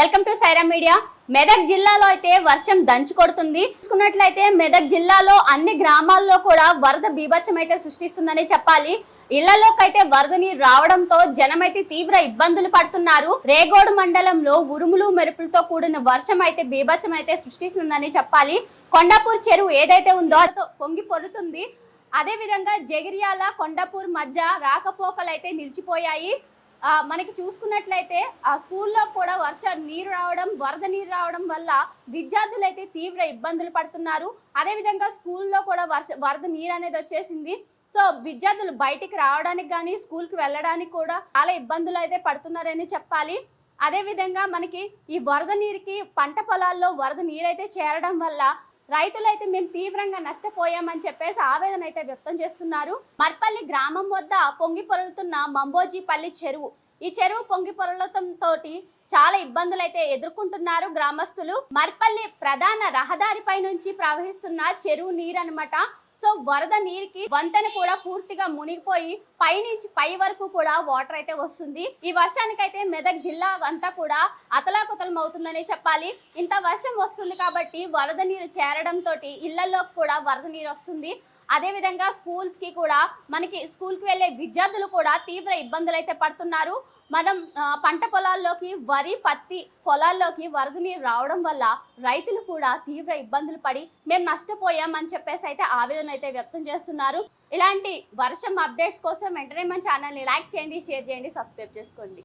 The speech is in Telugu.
Welcome to Saira media. Medak జిల్లాలో అయితే వర్షం దంచు కొడుతుంది. చూసుకున్నట్లయితే మెదక్ జిల్లాలో అన్ని గ్రామాల్లో కూడా వరద బీభత్సం అయితే సృష్టిస్తుందని చెప్పాలి. ఇళ్ళలోకైతే వరద నీరు రావడంతో జనమైతే తీవ్ర ఇబ్బందులు పడుతున్నారు. రేగోడు మండలంలో ఉరుములు మెరుపులతో కూడిన వర్షం అయితే బీభత్సం అయితే సృష్టిస్తుందని చెప్పాలి. కొండాపూర్ చెరువు ఏదైతే ఉందో అది పొంగి పొరుతుంది అదే విధంగా జగిర్యాల కొండాపూర్ మధ్య రాకపోకలు అయితే నిలిచిపోయాయి. మనకి చూసుకున్నట్లయితే ఆ స్కూల్లో కూడా వర్ష నీరు రావడం వరద నీరు రావడం వల్ల విద్యార్థులు అయితే తీవ్ర ఇబ్బందులు పడుతున్నారు. అదే విధంగా స్కూల్లో కూడా వర్ష వరద నీరు అనేది వచ్చేసింది. సో విద్యార్థులు బయటికి రావడానికి కానీ స్కూల్కి వెళ్ళడానికి కూడా చాలా ఇబ్బందులు అయితే పడుతున్నారని చెప్పాలి. అదేవిధంగా మనకి ఈ వరద నీరుకి పంట పొలాల్లో వరద నీరైతే చేరడం వల్ల రైతులైతే మేము తీవ్రంగా నష్టపోయామని చెప్పేసి ఆవేదన అయితే వ్యక్తం చేస్తున్నారు. మర్పల్లి గ్రామం వద్ద పొంగి పొరలుతున్న మంబోజీపల్లి చెరువు. ఈ చెరువు పొంగి తోటి చాలా ఇబ్బందులు అయితే ఎదుర్కొంటున్నారు గ్రామస్తులు. మర్పల్లి ప్రధాన రహదారిపై నుంచి ప్రవహిస్తున్న చెరువు నీరు అనమాట సో వరద నీరుకి వంతెన కూడా పూర్తిగా మునిగిపోయి పైనుంచి పై వరకు కూడా వాటర్ అయితే వస్తుంది. ఈ వర్షానికి అయితే మెదక్ జిల్లా అంతా కూడా అతలాకుతలం అవుతుందని చెప్పాలి. ఇంత వర్షం వస్తుంది కాబట్టి వరద నీరు చేరడంతో ఇళ్ళలోకి కూడా వరద నీరు వస్తుంది. అదే విధంగా కూడా మనకి స్కూల్కి వెళ్ళే విద్యార్థులు కూడా తీవ్ర ఇబ్బందులు అయితే పడుతున్నారు. మనం పంట పొలాల్లోకి వరి పత్తి పొలాల్లోకి వరద నీరు రావడం వల్ల రైతులు కూడా తీవ్ర ఇబ్బందులు పడి మేము నష్టపోయామని చెప్పేసి అయితే ఆవేదన అయితే వ్యక్తం చేస్తున్నారు. ఇలాంటి వర్షం అప్డేట్స్ కోసం వెంటనే మన ఛానల్ని లైక్ చేయండి షేర్ చేయండి సబ్స్క్రైబ్ చేసుకోండి.